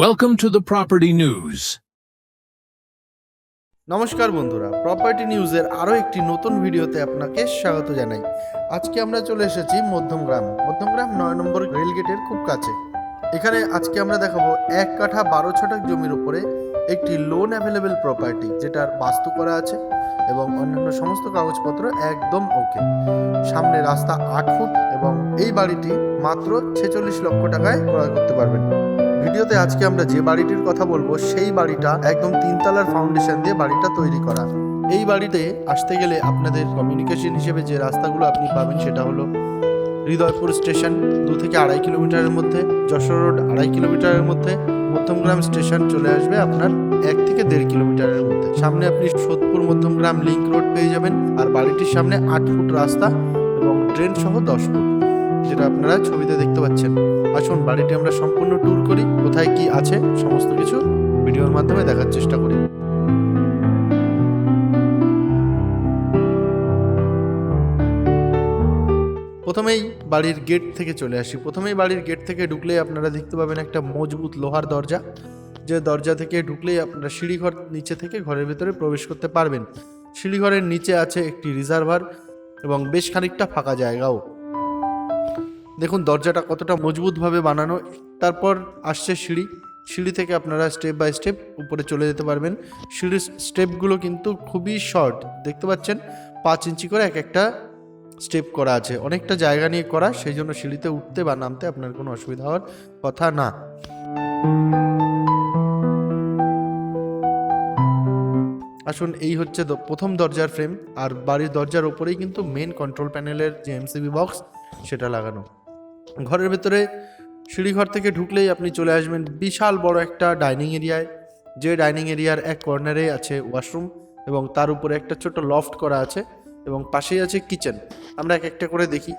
Welcome to the Property News. নমস্কার বন্ধুরা property নিউজের আরও একটি নতুন ভিডিওতে আপনাকে স্বাগত জানাই। আজকে আমরা চলে এসেছি মধ্যমগ্রাম। মধ্যমগ্রাম নয় নম্বর রেলগেটের খুব কাছে। এখানে আজকে আমরা দেখাবো এক কাঠা বারো ছটাক জমির উপরে একটি লোন অ্যাভেলেবেল প্রপার্টি যেটার বাস্তু করা আছে এবং অন্যান্য সমস্ত কাগজপত্র একদম ওকে সামনে রাস্তা আট ফুট এবং এই বাড়িটি মাত্র ছেচল্লিশ লক্ষ টাকায় ক্রয় করতে পারবেন। ভিডিওতে আজকে আমরা যে বাড়িটির কথা বলব, সেই বাড়িটা একদম তিনতলার ফাউন্ডেশন দিয়ে বাড়িটা তৈরি করা। এই বাড়িতে আসতে গেলে আপনাদের কমিউনিকেশন হিসেবে যে রাস্তাগুলো আপনি পাবেন সেটা হলো হৃদয়পুর স্টেশন দু থেকে আড়াই কিলোমিটারের মধ্যে, যশোর রোড আড়াই কিলোমিটারের মধ্যে, মধ্যমগ্রাম স্টেশন চলে আসবে আপনার এক থেকে দেড় কিলোমিটারের মধ্যে। সামনে আপনি সোদপুর মধ্যমগ্রাম লিঙ্ক রোড পেয়ে যাবেন, আর বাড়িটির সামনে আট ফুট রাস্তা এবং ড্রেন সহ দশ ফুট। যেটা আপনারা ছবিতে দেখতে পাচ্ছেন। আসুন, বাড়িটি আমরা সম্পূর্ণ ট্যুর করি। কোথায় কি আছে, সমস্ত কিছু ভিডিওর মাধ্যমে দেখার চেষ্টা করি। প্রথমেই বাড়ির গেট থেকে চলে আসি। প্রথমেই বাড়ির গেট থেকে ঢুকলেই আপনারা দেখতে পাবেন একটা মজবুত লোহার দরজা। যে দরজা থেকে ঢুকলেই আপনারা সিঁড়িঘর নিচে থেকে ঘরের ভেতরে প্রবেশ করতে পারবেন। সিঁড়িঘরের নিচে আছে একটি রিজার্ভার এবং বেশ খানিকটা ফাঁকা জায়গাও। দেখুন, দরজাটা কতটা মজবুতভাবে বানানো। তারপর আসছে সিঁড়ি। সিঁড়ি থেকে আপনারা স্টেপ বাই স্টেপ উপরে চলে যেতে পারবেন। সিঁড়ির স্টেপগুলো কিন্তু খুবই শর্ট দেখতে পাচ্ছেন? পাঁচ ইঞ্চি করে এক একটা স্টেপ করা আছে। অনেকটা জায়গা নিয়ে করা, সেই জন্য সিঁড়িতে উঠতে বা নামতে আপনার কোনো অসুবিধা হওয়ার কথা না। আসুন, এই হচ্ছে প্রথম দরজার ফ্রেম আর বাড়ির দরজার ওপরেই কিন্তু মেন কন্ট্রোল প্যানেলের যে এমসিবি বক্স সেটা লাগানো। ঘরের ভেতরে সিঁড়িঘর থেকে ঢুকলেই আপনি চলে আসবেন বিশাল বড় একটা ডাইনিং এরিয়ায়। যে ডাইনিং এরিয়ার এক কর্নারে আছে ওয়াশরুম এবং তার উপরে একটা ছোট লফট করা আছে এবং পাশেই আছে কিচেন। আমরা এক একটা করে দেখি।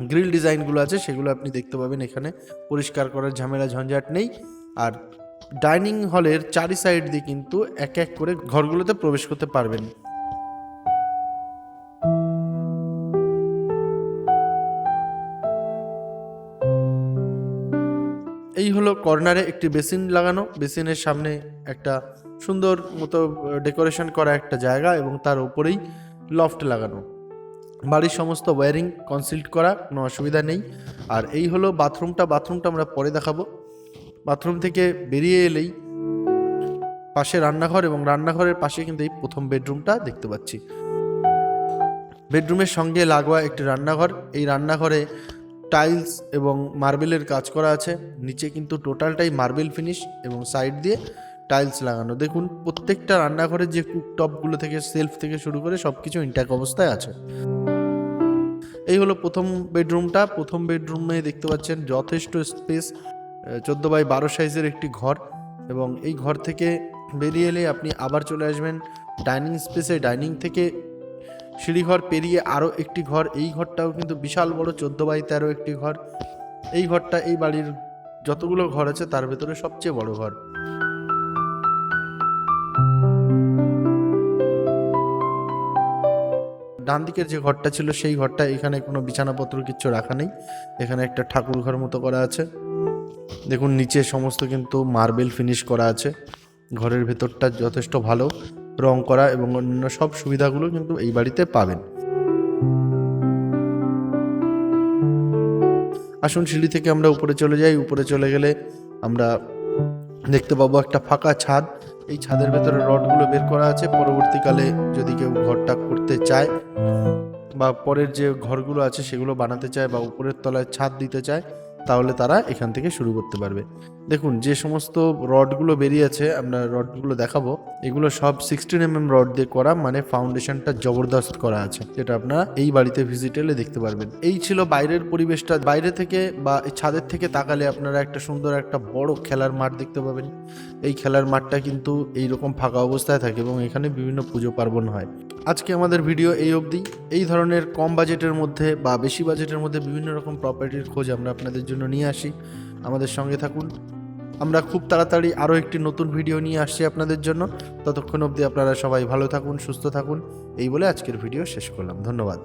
গ্রিল ডিজাইনগুলো আছে, সেগুলো আপনি দেখতে পাবেন এখানে। পরিষ্কার করার ঝামেলা ঝঞ্ঝাট নেই। আর ডাইনিং হলের চারি সাইড দিয়ে কিন্তু এক এক করে ঘরগুলোতে প্রবেশ করতে পারবেন। কর্নারে একটি বেসিন লাগানো। বেসিনের সামনে একটা সুন্দর মতো ডেকোরেশন করা একটা জায়গা এবং তার উপরেই লফট লাগানো। বাড়ির সমস্ত ওয়্যারিং কনসিল্ট করা, কোনো অসুবিধা নেই। আর এই হলো বাথরুমটা। বাথরুমটা আমরা পরে দেখাবো। বাথরুম থেকে বেরিয়ে এলেই পাশে রান্নাঘর এবং রান্নাঘরের পাশে কিন্তু এই প্রথম বেডরুমটা দেখতে পাচ্ছি। বেডরুমের সঙ্গে লাগোয়া একটি রান্নাঘর। এই রান্নাঘরে টাইলস এবং মার্বেলের কাজ করা আছে। নিচে কিন্তু টোটালটাই মার্বেল ফিনিশ এবং সাইড দিয়ে টাইলস লাগানো। দেখুন, প্রত্যেকটা রান্নাঘরের যে কুকটপগুলো থেকে সেলফ থেকে শুরু করে সব কিছু ইন্ট্যাক অবস্থায় আছে। এই হলো প্রথম বেডরুমটা প্রথম বেডরুমে দেখতে পাচ্ছেন যথেষ্ট স্পেস চোদ্দ বাই বারো সাইজের একটি ঘর এবং এই ঘর থেকে বেরিয়ে এলে আপনি আবার চলে আসবেন। ডাইনিং স্পেসে ডাইনিং থেকে সিঁড়িঘর পেরিয়ে আরও একটি ঘর। এই ঘরটাও কিন্তু বিশাল বড়, চোদ্দ বাই তেরো একটি ঘর। এই ঘরটা, এই বাড়ির যতগুলো ঘর আছে, তার ভেতরে সবচেয়ে বড় ঘর। ডান দিকের যে ঘরটা ছিল, সেই ঘরটা এখানে কোনো বিছানাপত্র কিচ্ছু রাখা নেই। এখানে একটা ঠাকুর ঘর মতো করা আছে। দেখুন, নিচে সমস্ত কিন্তু মার্বেল ফিনিশ করা আছে। ঘরের ভেতরটা যথেষ্ট ভালো। রং করা এবং অন্যান্য সব সুবিধাগুলো কিন্তু এই বাড়িতে পাবেন। আসুন সিঁড়ি থেকে আমরা উপরে চলে যাই। উপরে চলে গেলে আমরা দেখতে পাবো একটা ফাঁকা ছাদ। এই ছাদের ভেতরে রডগুলো বের করা আছে। পরবর্তীকালে যদি কেউ ঘরটা করতে চায় বা পরের যে ঘরগুলো আছে সেগুলো বানাতে চায় বা উপরের তলায় ছাদ দিতে চায় তাহলে তারা এখান থেকে শুরু করতে পারবে। দেখুন, যে সমস্ত রডগুলো বেরিয়েছে, আমরা রডগুলো দেখাবো। এগুলো সব সিক্সটিন এম এম রড দিয়ে করা মানে ফাউন্ডেশনটা জবরদস্ত করা আছে। যেটা আপনারা এই বাড়িতে ভিজিট এলে দেখতে পারবেন। এই ছিল বাইরের পরিবেশটা। বাইরে থেকে বা ছাদের থেকে তাকালে আপনারা একটা সুন্দর একটা বড় খেলার মাঠ দেখতে পাবেন। এই খেলার মাঠটা কিন্তু এইরকম ফাঁকা অবস্থায় থাকে এবং এখানে বিভিন্ন পুজো পার্বণ হয়। আজকে আমাদের ভিডিও এই অবধি। এই ধরনের কম বাজেটের মধ্যে বা বেশি বাজেটের মধ্যে বিভিন্ন রকম প্রপার্টির খোঁজ আমরা আপনাদের জন্য নিয়ে আসি। আমাদের সঙ্গে থাকুন। আমরা খুব তাড়াতাড়ি আরও একটি নতুন ভিডিও নিয়ে আসছি আপনাদের জন্য। ততক্ষণ অবধি আপনারা সবাই ভালো থাকুন, সুস্থ থাকুন। এই বলে আজকের ভিডিও শেষ করলাম। ধন্যবাদ।